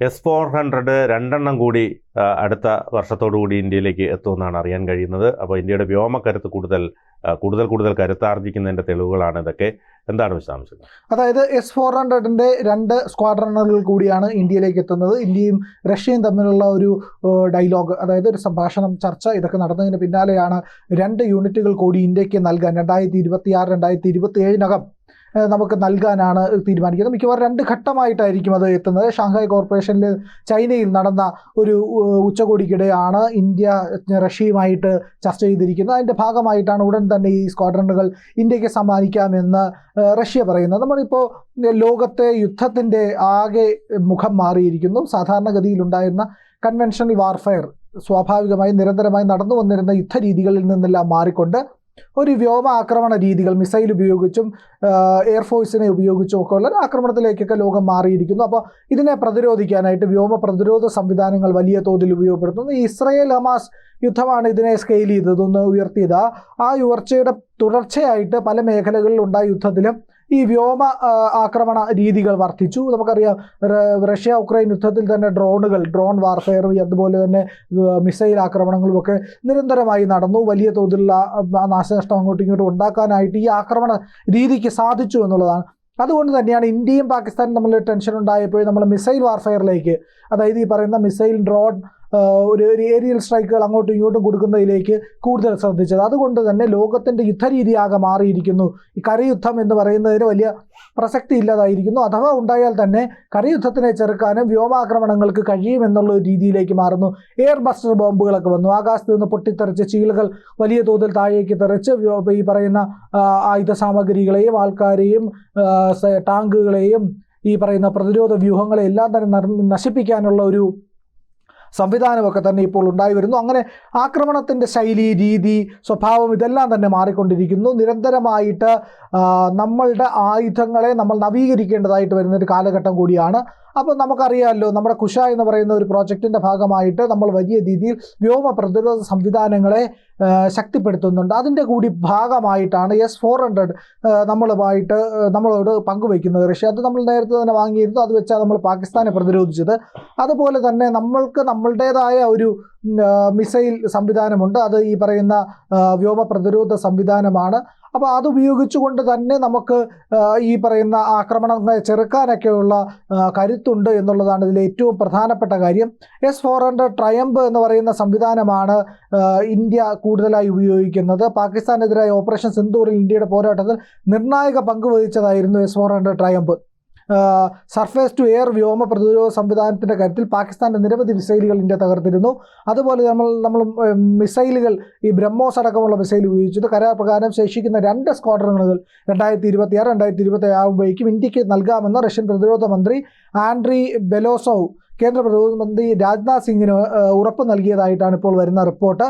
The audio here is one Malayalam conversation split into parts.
എസ് ഫോർ ഹൺഡ്രഡ് രണ്ടെണ്ണം കൂടി അടുത്ത വർഷത്തോടു കൂടി ഇന്ത്യയിലേക്ക് എത്തുമെന്നാണ് അറിയാൻ കഴിയുന്നത്. അപ്പോൾ ഇന്ത്യയുടെ വ്യോമക്കരുത്ത് കൂടുതൽ കൂടുതൽ കൂടുതൽ കരുത്താർജിക്കുന്നതിന്റെ തെളിവുകളാണ് ഇതൊക്കെ. എന്താണ് വിശദാംശങ്ങൾ? അതായത് എസ് ഫോർ ഹൺഡ്രഡിന്റെ രണ്ട് സ്ക്വാഡ്രണുകൾ കൂടിയാണ് ഇന്ത്യയിലേക്ക് എത്തുന്നത്. ഇന്ത്യയും റഷ്യയും തമ്മിലുള്ള ഒരു ഡയലോഗ് അതായത് ഒരു സംഭാഷണം ചർച്ച ഇതൊക്കെ നടന്നതിന് പിന്നാലെയാണ് രണ്ട് യൂണിറ്റുകൾ കൂടി ഇന്ത്യയ്ക്ക് നൽകാൻ. രണ്ടായിരത്തി ഇരുപത്തി ആറ് രണ്ടായിരത്തി ഇരുപത്തി ഏഴിനകം നമുക്ക് നൽകാനാണ് തീരുമാനിക്കുന്നത്. മിക്കവാറും രണ്ട് ഘട്ടമായിട്ടായിരിക്കും അത് എത്തുന്നത്. ഷാങ്ഹായ് കോർപ്പറേഷനിൽ ചൈനയിൽ നടന്ന ഒരു ഉച്ചകോടിക്കിടെയാണ് ഇന്ത്യ റഷ്യയുമായിട്ട് ചർച്ച ചെയ്തിരിക്കുന്നത്. അതിന്റെ ഭാഗമായിട്ടാണ് ഉടൻ തന്നെ ഈ സ്ക്വാഡ്രണുകൾ ഇന്ത്യയ്ക്ക് സമ്മാനിക്കാമെന്ന് റഷ്യ പറയുന്നത്. നമ്മളിപ്പോൾ ലോകത്തെ യുദ്ധത്തിന്റെ ആകെ മുഖം മാറിയിരിക്കുന്നു. സാധാരണഗതിയിൽ ഉണ്ടായിരുന്ന കൺവെൻഷണൽ വാർഫെയർ സ്വാഭാവികമായി നിരന്തരമായി നടന്നു വന്നിരുന്ന യുദ്ധരീതികളിൽ നിന്നെല്ലാം മാറിക്കൊണ്ട് ഒരു വ്യോമ ആക്രമണ രീതികൾ മിസൈൽ ഉപയോഗിച്ചും എയർഫോഴ്സിനെ ഉപയോഗിച്ചും ഒക്കെ ഉള്ള ആക്രമണത്തിലേക്കൊക്കെ ലോകം മാറിയിരിക്കുന്നു. അപ്പോൾ ഇതിനെ പ്രതിരോധിക്കാനായിട്ട് വ്യോമ പ്രതിരോധ സംവിധാനങ്ങൾ വലിയ തോതിൽ ഉപയോഗപ്പെടുത്തുന്നു. ഇസ്രയേൽ ഹമാസ് യുദ്ധമാണ് ഇതിനെ സ്കെയിൽ ചെയ്തത് ഒന്ന് ഉയർത്തിയത്. ആ ഉയർച്ചയുടെ തുടർച്ചയായിട്ട് പല മേഖലകളിലുണ്ടായ യുദ്ധത്തിലും ഈ വ്യോമ ആക്രമണ രീതികൾ വർദ്ധിച്ചു. നമുക്കറിയാം റഷ്യ ഉക്രൈൻ യുദ്ധത്തിൽ തന്നെ ഡ്രോണുകൾ ഡ്രോൺ വാർഫെയർ അതുപോലെ തന്നെ മിസൈൽ ആക്രമണങ്ങളും ഒക്കെ നിരന്തരമായി നടന്നു. വലിയ തോതിലുള്ള നാശനഷ്ടം അങ്ങോട്ടും ഇങ്ങോട്ടും ഉണ്ടാക്കാനായിട്ട് ഈ ആക്രമണ രീതിക്ക് സാധിച്ചു എന്നുള്ളതാണ്. അതുകൊണ്ട് തന്നെയാണ് ഇന്ത്യയും പാകിസ്ഥാനും തമ്മിൽ ടെൻഷൻ ഉണ്ടായപ്പോൾ നമ്മൾ മിസൈൽ വാർഫെയറിലേക്ക് അതായത് ഈ പറയുന്ന മിസൈൽ ഡ്രോൺ ഒരു ഏരിയൽ സ്ട്രൈക്കുകൾ അങ്ങോട്ടും ഇങ്ങോട്ടും കൊടുക്കുന്നതിലേക്ക് കൂടുതൽ ശ്രദ്ധിച്ചത്. അതുകൊണ്ട് തന്നെ ലോകത്തിന്റെ യുദ്ധരീതിയാകെ മാറിയിരിക്കുന്നു. ഈ കരയുദ്ധം എന്ന് പറയുന്നതിന് വലിയ പ്രസക്തി ഇല്ലാതായിരിക്കുന്നു. അഥവാ ഉണ്ടായാൽ തന്നെ കരയുദ്ധത്തിനെ ചെറുക്കാനും വ്യോമാക്രമണങ്ങൾക്ക് കഴിയുമെന്നുള്ള ഒരു രീതിയിലേക്ക് മാറുന്നു. എയർ ബസ്റ്റർ ബോംബുകളൊക്കെ വന്നു. ആകാശത്ത് നിന്ന് പൊട്ടിത്തെറിച്ച് ചീളുകൾ വലിയ തോതിൽ താഴേക്ക് തെറിച്ച് ഈ പറയുന്ന ആയുധ സാമഗ്രികളെയും ആൾക്കാരെയും ടാങ്കുകളെയും ഈ പറയുന്ന പ്രതിരോധ വ്യൂഹങ്ങളെ എല്ലാം തന്നെ നശിപ്പിക്കാനുള്ള ഒരു സംവിധാനമൊക്കെ തന്നെ ഇപ്പോൾ ഉണ്ടായി വരുന്നു. അങ്ങനെ ആക്രമണത്തിന്റെ ശൈലി രീതി സ്വഭാവം ഇതെല്ലാം തന്നെ മാറിക്കൊണ്ടിരിക്കുന്നു. നിരന്തരമായിട്ട് നമ്മളുടെ ആയുധങ്ങളെ നമ്മൾ നവീകരിക്കേണ്ടതായിട്ട് വരുന്ന ഒരു കാലഘട്ടം കൂടിയാണ്. അപ്പോൾ നമുക്കറിയാമല്ലോ നമ്മുടെ കുഷ എന്ന് പറയുന്ന ഒരു പ്രോജക്റ്റിന്റെ ഭാഗമായിട്ട് നമ്മൾ വലിയ രീതിയിൽ വ്യോമ പ്രതിരോധ സംവിധാനങ്ങളെ ശക്തിപ്പെടുത്തുന്നുണ്ട്. അതിന്റെ കൂടി ഭാഗമായിട്ടാണ് എസ് ഫോർ ഹൺഡ്രഡ് നമ്മളുമായിട്ട് നമ്മളോട് പങ്കുവയ്ക്കുന്നത് റഷ്യ. അത് നമ്മൾ നേരത്തെ തന്നെ വാങ്ങിയിരുന്നു. അത് വെച്ചാൽ നമ്മൾ പാകിസ്ഥാനെ പ്രതിരോധിച്ചത്. അതുപോലെ തന്നെ നമ്മൾക്ക് നമ്മളുടേതായ ഒരു മിസൈൽ സംവിധാനമുണ്ട്. അത് ഈ പറയുന്ന വ്യോമ പ്രതിരോധ സംവിധാനമാണ്. അപ്പോൾ അത് ഉപയോഗിച്ചുകൊണ്ട് തന്നെ നമുക്ക് ഈ പറയുന്ന ആക്രമണങ്ങളെ ചെറുക്കാനൊക്കെയുള്ള കരുത്തുണ്ട് എന്നുള്ളതാണ് ഇതിലെ ഏറ്റവും പ്രധാനപ്പെട്ട കാര്യം. എസ് ഫോർ ഹൺഡ്രഡ് ട്രയംബ് എന്ന് പറയുന്ന സംവിധാനമാണ് ഇന്ത്യ കൂടുതലായി ഉപയോഗിക്കുന്നത്. പാകിസ്ഥാനെതിരായ ഓപ്പറേഷൻ സിന്ധൂറിൽ ഇന്ത്യയുടെ പോരാട്ടത്തിൽ നിർണായക പങ്ക് വഹിച്ചതായിരുന്നു S four hundred triumph surface to air വ്യോമ പ്രതിരോധ സംവിധാനത്തിന്റെ കാര്യത്തിൽ പാകിസ്ഥാന്റെ നിരവധി മിസൈലുകൾ ഇന്ത്യ തകർത്തിരുന്നു. അതുപോലെ നമ്മൾ നമ്മൾ മിസൈലുകൾ ഈ ബ്രഹ്മോസ് അടക്കമുള്ള മിസൈൽ ഉപയോഗിച്ചിട്ട് കരാപ്രകാരം ശേഷിക്കുന്ന രണ്ട് സ്ക്വാഡ്രണുകൾ രണ്ടായിരത്തി ഇരുപത്തി ആറ് രണ്ടായിരത്തി ഇരുപത്തി ആകുമ്പോഴേക്കും ഇന്ത്യയ്ക്ക് നൽകാമെന്ന് റഷ്യൻ പ്രതിരോധ മന്ത്രി ആൻഡ്രി ബെലോസോവ് കേന്ദ്ര പ്രതിരോധ മന്ത്രി രാജ്നാഥ് സിംഗിന് ഉറപ്പ് നൽകിയതായിട്ടാണ് ഇപ്പോൾ വരുന്ന റിപ്പോർട്ട്.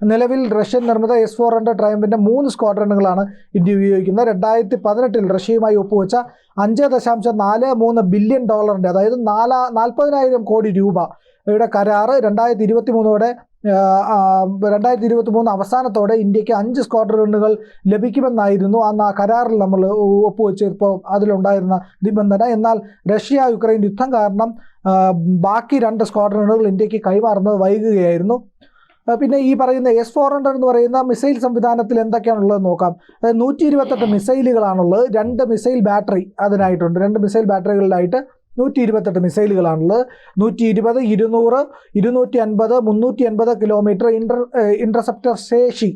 നിലവിൽ റഷ്യൻ നിർമ്മിത എസ് ഫോർ ഹൺഡ്രഡ് ട്രയംബിന്റെ മൂന്ന് സ്ക്വാഡ്രണുകളാണ് ഇന്ത്യ ഉപയോഗിക്കുന്നത്. രണ്ടായിരത്തി പതിനെട്ടിൽ റഷ്യയുമായി ഒപ്പുവെച്ച അഞ്ച് ദശാംശം നാല് മൂന്ന് ബില്യൺ ഡോളറിന്റെ അതായത് നാലാ നാൽപ്പതിനായിരം കോടി രൂപ യുടെ കരാറ് രണ്ടായിരത്തി ഇരുപത്തി മൂന്നോടെ രണ്ടായിരത്തി ഇരുപത്തി മൂന്ന് അവസാനത്തോടെ ഇന്ത്യയ്ക്ക് അഞ്ച് സ്ക്വാഡ്രണുകൾ ലഭിക്കുമെന്നായിരുന്നു അന്ന് ആ കരാറിൽ നമ്മൾ ഒപ്പുവെച്ചപ്പോൾ അതിലുണ്ടായിരുന്ന നിബന്ധന. എന്നാൽ റഷ്യ യുക്രൈൻ യുദ്ധം കാരണം ബാക്കി രണ്ട് സ്ക്വാഡ്രണുകൾ ഇന്ത്യയ്ക്ക് കൈമാറുന്നത് വൈകുകയായിരുന്നു. പിന്നെ ഈ പറയുന്ന എസ് ഫോർ ഹൺഡ്രഡ് എന്ന് പറയുന്ന മിസൈൽ സംവിധാനത്തിൽ എന്തൊക്കെയാണുള്ളത് നോക്കാം. അതായത് നൂറ്റി ഇരുപത്തെട്ട് മിസൈലുകളാണുള്ളത് രണ്ട് മിസൈൽ ബാറ്ററി അതിനായിട്ടുണ്ട്. രണ്ട് മിസൈൽ ബാറ്ററികളിലായിട്ട് നൂറ്റി ഇരുപത്തെട്ട് മിസൈലുകളാണുള്ളത് നൂറ്റി ഇരുപത് ഇരുന്നൂറ് ഇരുന്നൂറ്റി അൻപത് മുന്നൂറ്റി അൻപത് കിലോമീറ്റർ ഇന്റർ ഇന്റർസെപ്റ്റർ ശേഷി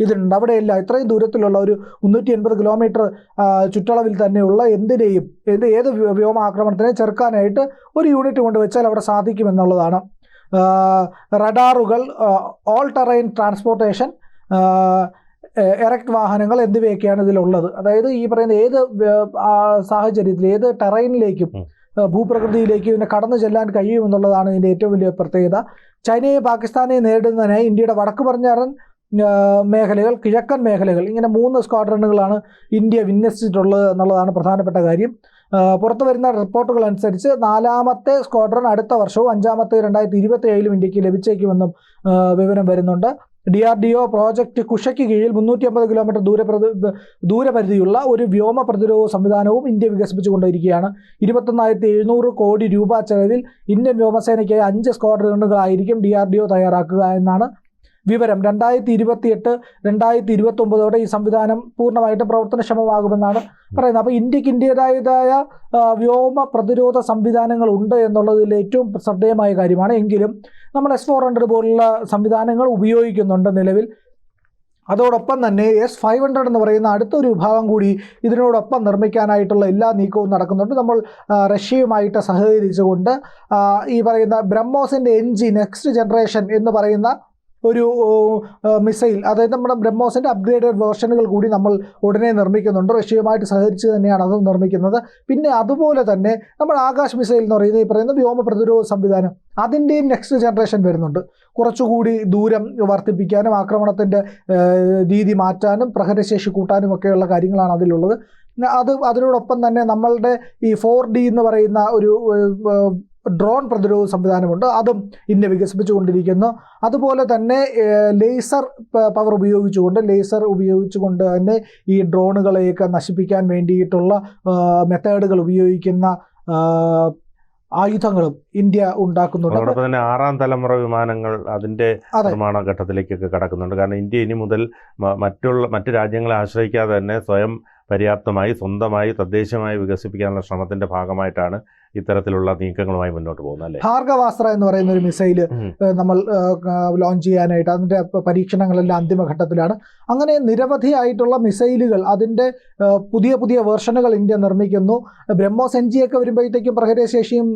ഇതിനുണ്ട് അവിടെയല്ല ഇത്രയും ദൂരത്തിലുള്ള ഒരു മുന്നൂറ്റി എൺപത് കിലോമീറ്റർ ചുറ്റളവിൽ തന്നെയുള്ള എന്തിനേയും ഏത് ഏത് വ്യോ- വ്യോമാക്രമണത്തിനെ ചെറുക്കാനായിട്ട് ഒരു യൂണിറ്റ് കൊണ്ട് വെച്ചാൽ അവിടെ സാധിക്കുമെന്നുള്ളതാണ്. റഡാറുകൾ ഓൾ ടെറൈൻ ട്രാൻസ്പോർട്ടേഷൻ എറക്ട് വാഹനങ്ങൾ എന്നിവയൊക്കെയാണ് ഇതിലുള്ളത്. അതായത് ഈ പറയുന്ന ഏത് സാഹചര്യത്തിൽ ഏത് ടെറൈനിലേക്കും ഭൂപ്രകൃതിയിലേക്കും ഇതിനെ കടന്നു ചെല്ലാൻ കഴിയുമെന്നുള്ളതാണ് ഇതിന്റെ ഏറ്റവും വലിയ പ്രത്യേകത. ചൈനയെ പാകിസ്ഥാനെ നേരിടുന്നതിനായി ഇന്ത്യയുടെ വടക്ക് പടിഞ്ഞാറൻ ആ, മേഖലകൾ കിഴക്കൻ മേഖലകൾ ഇങ്ങനെ മൂന്ന് സ്ക്വാഡ്രണുകളാണ് ഇന്ത്യ വിന്യസിച്ചിട്ടുള്ളത് എന്നുള്ളതാണ് പ്രധാനപ്പെട്ട കാര്യം. പുറത്തു വരുന്ന റിപ്പോർട്ടുകൾ അനുസരിച്ച് നാലാമത്തെ സ്ക്വാഡ്രൺ അടുത്ത വർഷവും അഞ്ചാമത്തെ രണ്ടായിരത്തി ഇരുപത്തി ഏഴിലും ഇന്ത്യയ്ക്ക് ലഭിച്ചേക്കുമെന്നും വിവരം വരുന്നുണ്ട്. D R D O project കുഷയ്ക്ക് കീഴിൽ മുന്നൂറ്റി അമ്പത് കിലോമീറ്റർ ദൂരപ്രതി ദൂരപരിധിയുള്ള ഒരു വ്യോമ പ്രതിരോധ സംവിധാനവും ഇന്ത്യ വികസിപ്പിച്ചുകൊണ്ടിരിക്കുകയാണ്. ഇരുപത്തൊന്നായിരത്തി എഴുന്നൂറ് കോടി രൂപ ചെലവിൽ ഇന്ത്യൻ വ്യോമസേനയ്ക്കായി അഞ്ച് സ്ക്വാഡ്രണുകളായിരിക്കും ഡി ആർ ഡി ഒ തയ്യാറാക്കുക എന്നാണ് വിവരം. രണ്ടായിരത്തി ഇരുപത്തിയെട്ട് രണ്ടായിരത്തി ഇരുപത്തി ഒമ്പതോടെ ഈ സംവിധാനം പൂർണമായിട്ട് പ്രവർത്തനക്ഷമമാകുമെന്നാണ് പറയുന്നത്. അപ്പോൾ ഇന്ത്യയ്ക്ക് ഇന്ത്യയുടേതായ വ്യോമ പ്രതിരോധ സംവിധാനങ്ങൾ ഉണ്ട് എന്നുള്ളതിൽ ഏറ്റവും ശ്രദ്ധേയമായ കാര്യമാണ്. എങ്കിലും നമ്മൾ എസ് ഫോർ ഹൺഡ്രഡ് പോലുള്ള സംവിധാനങ്ങൾ ഉപയോഗിക്കുന്നുണ്ട് നിലവിൽ. അതോടൊപ്പം തന്നെ എസ് ഫൈവ് ഹൺഡ്രഡ് എന്ന് പറയുന്ന അടുത്തൊരു വിഭാഗം കൂടി ഇതിനോടൊപ്പം നിർമ്മിക്കാനായിട്ടുള്ള എല്ലാ നീക്കവും നടക്കുന്നുണ്ട്. നമ്മൾ റഷ്യയുമായിട്ട് സഹകരിച്ചുകൊണ്ട് ഈ പറയുന്ന ബ്രഹ്മോസിന്റെ എൻജിൻ നെക്സ്റ്റ് ജനറേഷൻ എന്ന് പറയുന്ന ഒരു മിസൈൽ അതായത് നമ്മുടെ ബ്രഹ്മോസിന്റെ അപ്ഗ്രേഡഡ് വേർഷനുകൾ കൂടി നമ്മൾ ഉടനെ നിർമ്മിക്കുന്നുണ്ട്. റഷ്യയുമായിട്ട് സഹകരിച്ച് തന്നെയാണ് അത് നിർമ്മിക്കുന്നത്. പിന്നെ അതുപോലെ തന്നെ നമ്മൾ ആകാശ് മിസൈൽ എന്ന് പറയുന്നത് ഈ പറയുന്ന വ്യോമ പ്രതിരോധ സംവിധാനം അതിന്റെയും നെക്സ്റ്റ് ജനറേഷൻ വരുന്നുണ്ട്. കുറച്ചുകൂടി ദൂരം വർദ്ധിപ്പിക്കാനും ആക്രമണത്തിന്റെ രീതി മാറ്റാനും പ്രഹരശേഷി കൂട്ടാനും ഒക്കെയുള്ള കാര്യങ്ങളാണ് അതിലുള്ളത്. അത് അതിനോടൊപ്പം തന്നെ നമ്മളുടെ ഈ ഫോർ ഡി എന്ന് പറയുന്ന ഒരു ഡ്രോൺ പ്രതിരോധ സംവിധാനമുണ്ട്. അതും ഇന്ത്യ വികസിപ്പിച്ചുകൊണ്ടിരിക്കുന്നു. അതുപോലെ തന്നെ ലേസർ പവർ ഉപയോഗിച്ചുകൊണ്ട് ലേസർ ഉപയോഗിച്ചുകൊണ്ട് തന്നെ ഈ ഡ്രോണുകളെയൊക്കെ നശിപ്പിക്കാൻ വേണ്ടിയിട്ടുള്ള മെത്തേഡുകൾ ഉപയോഗിക്കുന്ന ആയുധങ്ങളും ഇന്ത്യ ഉണ്ടാക്കുന്നുണ്ട്. അതോടൊപ്പം തന്നെ ആറാം തലമുറ വിമാനങ്ങൾ അതിന്റെ അതെ. നിർമ്മാണ ഘട്ടത്തിലേക്കൊക്കെ കടക്കുന്നുണ്ട്. കാരണം ഇന്ത്യ ഇനി മുതൽ മറ്റുള്ള മറ്റു രാജ്യങ്ങളെ ആശ്രയിക്കാതെ തന്നെ സ്വയം പര്യാപ്തമായി സ്വന്തമായി തദ്ദേശമായി വികസിപ്പിക്കാനുള്ള ശ്രമത്തിന്റെ ഭാഗമായിട്ടാണ് ഇത്തരത്തിലുള്ള നീക്കങ്ങളുമായി മുന്നോട്ട് പോകുന്നത് അല്ലേ? ഭാർഗവാസ്ത്ര എന്ന് പറയുന്ന ഒരു മിസൈൽ നമ്മൾ ലോഞ്ച് ചെയ്യാനായിട്ട് അതിന്റെ പരീക്ഷണങ്ങളെല്ലാം അന്തിമഘട്ടത്തിലാണ്. അങ്ങനെ നിരവധിയായിട്ടുള്ള മിസൈലുകൾ അതിന്റെ പുതിയ പുതിയ വേർഷനുകൾ ഇന്ത്യ നിർമ്മിക്കുന്നു. ബ്രഹ്മോസ് എൻ ജി ഒക്കെ വരുമ്പോഴത്തേക്കും പ്രഹരശേഷിയും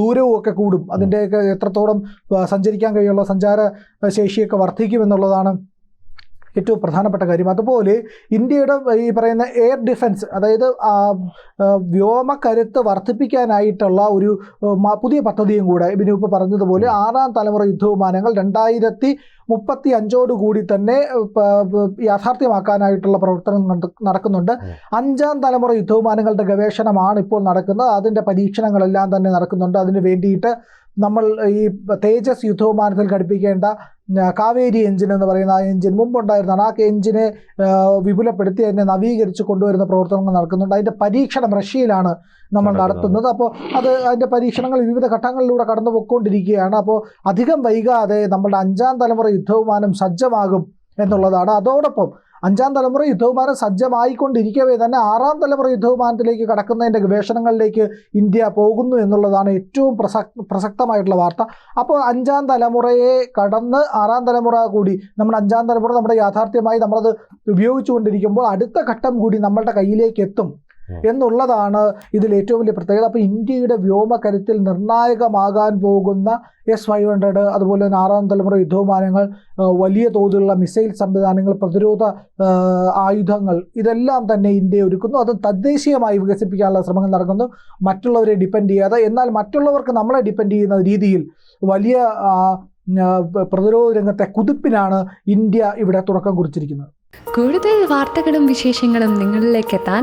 ദൂരവും ഒക്കെ കൂടും. അതിന്റെയൊക്കെ എത്രത്തോളം സഞ്ചരിക്കാൻ കഴിയുള്ള സഞ്ചാര ശേഷിയൊക്കെ വർദ്ധിക്കും എന്നുള്ളതാണ് ഏറ്റവും പ്രധാനപ്പെട്ട കാര്യം. അതുപോലെ ഇന്ത്യയുടെ ഈ പറയുന്ന എയർ ഡിഫൻസ് അതായത് വ്യോമകരുത്ത് വ്യോമക്കരുത്ത് വർദ്ധിപ്പിക്കാനായിട്ടുള്ള ഒരു പുതിയ പദ്ധതിയും കൂടെ ബിനൂപ്പ് പറഞ്ഞതുപോലെ ആറാം തലമുറ യുദ്ധവിമാനങ്ങൾ രണ്ടായിരത്തി മുപ്പത്തി അഞ്ചോടുകൂടി തന്നെ യാഥാർത്ഥ്യമാക്കാനായിട്ടുള്ള പ്രവർത്തനം നടക്കുന്നുണ്ട്. അഞ്ചാം തലമുറ യുദ്ധവിമാനങ്ങളുടെ ഗവേഷണമാണ് ഇപ്പോൾ നടക്കുന്നത്. അതിന്റെ പരീക്ഷണങ്ങളെല്ലാം തന്നെ നടക്കുന്നുണ്ട്. അതിന് വേണ്ടിയിട്ട് നമ്മൾ ഈ തേജസ് യുദ്ധവിമാനത്തിൽ ഘടിപ്പിക്കേണ്ട കാവേരി എഞ്ചിൻ എന്ന് പറയുന്ന ആ എഞ്ചിൻ മുമ്പുണ്ടായിരുന്നതാണ് ആ എഞ്ചിനെ വിപുലപ്പെടുത്തി അതിനെ നവീകരിച്ച് കൊണ്ടുവരുന്ന പ്രവർത്തനങ്ങൾ നടക്കുന്നുണ്ട്. അതിന്റെ പരീക്ഷണം റഷ്യയിലാണ് നമ്മൾ നടത്തുന്നത്. അപ്പോൾ അത് അതിന്റെ പരീക്ഷണങ്ങൾ വിവിധ ഘട്ടങ്ങളിലൂടെ കടന്നു പോയിക്കൊണ്ടിരിക്കുകയാണ് അപ്പോൾ അധികം വൈകാതെ നമ്മുടെ അഞ്ചാം തലമുറ യുദ്ധവിമാനം സജ്ജമാകും എന്നുള്ളതാണ് അതോടൊപ്പം അഞ്ചാം തലമുറ യുദ്ധവിമാനം സജ്ജമായിക്കൊണ്ടിരിക്കവേ തന്നെ ആറാം തലമുറ യുദ്ധവിമാനത്തിലേക്ക് കടക്കുന്നതിന്റെ ഗവേഷണങ്ങളിലേക്ക് ഇന്ത്യ പോകുന്നു എന്നുള്ളതാണ് ഏറ്റവും പ്രസക് പ്രസക്തമായിട്ടുള്ള വാർത്ത അപ്പോൾ അഞ്ചാം തലമുറയെ കടന്ന് ആറാം തലമുറ കൂടി നമ്മുടെ അഞ്ചാം തലമുറ നമ്മുടെ യാഥാർത്ഥ്യമായി നമ്മളത് ഉപയോഗിച്ചുകൊണ്ടിരിക്കുമ്പോൾ അടുത്ത ഘട്ടം കൂടി നമ്മളുടെ കയ്യിലേക്ക് എത്തും. എന്നുള്ളതാണ് ഇതിൽ ഏറ്റവും വലിയ പ്രത്യേകത. അപ്പോൾ ഇന്ത്യയുടെ വ്യോമകരുത്തിൽ നിർണായകമാകാൻ പോകുന്ന എസ് ഫൈവ് ഹൺഡ്രഡ് അതുപോലെ തന്നെ ആറാം തലമുറ യുദ്ധവിമാനങ്ങൾ വലിയ തോതിലുള്ള മിസൈൽ സംവിധാനങ്ങൾ പ്രതിരോധ ആയുധങ്ങൾ ഇതെല്ലാം തന്നെ ഇന്ത്യ ഒരുക്കുന്നു. അത് തദ്ദേശീയമായി വികസിപ്പിക്കാനുള്ള ശ്രമങ്ങൾ നടക്കുന്നു. മറ്റുള്ളവരെ ഡിപ്പെൻഡ് ചെയ്യാതെ എന്നാൽ മറ്റുള്ളവർക്ക് നമ്മളെ ഡിപ്പെൻഡ് ചെയ്യുന്ന രീതിയിൽ വലിയ പ്രതിരോധ രംഗത്തെ കുതിപ്പിനാണ് ഇന്ത്യ ഇവിടെ തുടക്കം കുറിച്ചിരിക്കുന്നത്. കൂടുതൽ വാർത്തകളും വിശേഷങ്ങളും നിങ്ങളിലേക്ക് എത്താൻ